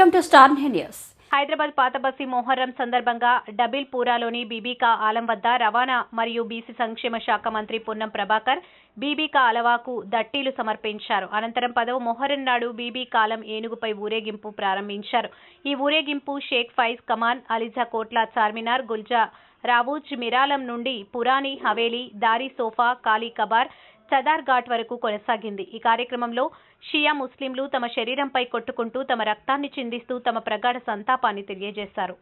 Welcome to star news. Hyderabad పాత బస్తీ మొహర్రం సందర్భంగా డబిల్పూరాలోని బీబీకా ఆలం వద్ద రవాణా మరియు బీసీ సంక్షేమ శాఖ మంత్రి పొన్నం ప్రభాకర్ బీబీకా అలవాకు దట్టీలు సమర్పించారు. అనంతరం పదవ మొహరం నాడు బీబీ కాలం ఏనుగుపై ఊరేగింపు ప్రారంభించారు. ఈ ఊరేగింపు షేక్ ఫైజ్ కమాన్ అలిజా కోట్ల చార్మినార్ గుల్జా రావూజ్ మిరాలం నుండి పురాణి హవేలీ దారి సోఫా కాలీ కబార్ సదార్ ఘాట్ వరకు కొనసాగింది. ఈ కార్యక్రమంలో షియా ముస్లింలు తమ శరీరంపై కొట్టుకుంటూ తమ రక్తాన్ని చిందిస్తూ తమ ప్రగాఢ సంతాపాన్ని తెలియజేశారు.